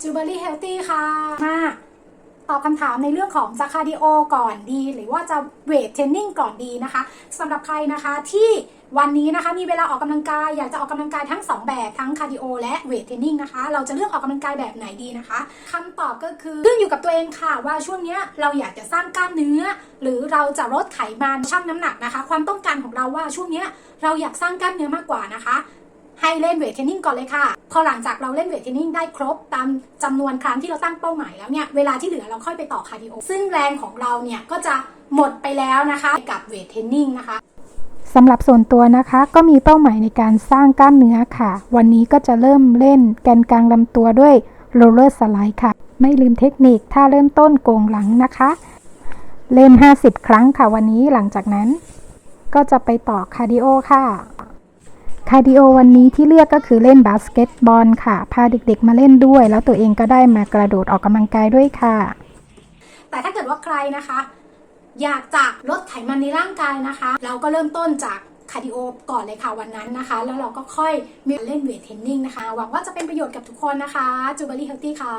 จูเบอรี่เฮลตี้ค่ะมาตอบคำถามในเรื่องของจะคาร์ดิโอก่อนดี หรือว่าจะเวทเทรนนิ่งก่อนดีนะคะสำหรับใครนะคะที่วันนี้นะคะมีเวลาออกกำลังกายอยากจะออกกำลังกายทั้ง 2 แบบทั้งคาร์ดิโอและเวทเทรนนิ่งนะคะ เราจะเลือกออกกำลังกายแบบไหนดีนะคะคำตอบก็คือขึ้นอยู่กับตัวเองค่ะ ว่าช่วงนี้เราอยากจะสร้างกล้ามเนื้อ หรือเราจะลดไขมันชั่งน้ำหนักนะคะ ความต้องการของเราว่าช่วงนี้เราอยากสร้างกล้ามเนื้อมากกว่านะคะ ให้เล่นเวทเทรนนิ่งก่อนเลยค่ะ พอหลังจากเราเล่นเวทเทรนนิ่งได้ครบตามจำนวนครั้งที่เราตั้งเป้าหมายแล้วเนี่ยเวลาที่เหลือเราค่อยไปต่อคาร์ดิโอซึ่งแรงของเราเนี่ยก็จะหมดไปแล้วนะคะกับเวทเทรนนิ่งนะคะสำหรับส่วนตัวนะคะก็มีเป้าหมายในการสร้างกล้ามเนื้อค่ะ วันนี้ก็จะเริ่มเล่นแกนกลางลำตัวด้วยโรลเลอร์สไลด์ค่ะ ไม่ลืมเทคนิคถ้าเริ่มต้นโกงหลังนะคะ เล่น 50 ครั้งค่ะวันนี้หลังจากนั้น ก็จะไปต่อคาร์ดิโอค่ะ คาร์ดิโอวันนี้ที่เลือกก็คือเล่นบาสเกตบอลค่ะ พาเด็กๆมาเล่นด้วย แล้วตัวเองก็ได้มากระโดดออกกำลังกายด้วยค่ะ แต่ถ้าเกิดว่าใครนะคะ อยากจะลดไขมันในร่างกายนะคะ เราก็เริ่มต้นจากคาร์ดิโอก่อนเลยค่ะวันนั้นนะคะ แล้วเราก็ค่อยมีเล่นเวทเทรนนิ่งนะคะ หวังว่าจะเป็นประโยชน์กับทุกคนนะคะจูเบอรี่เฮลตี้ค่ะ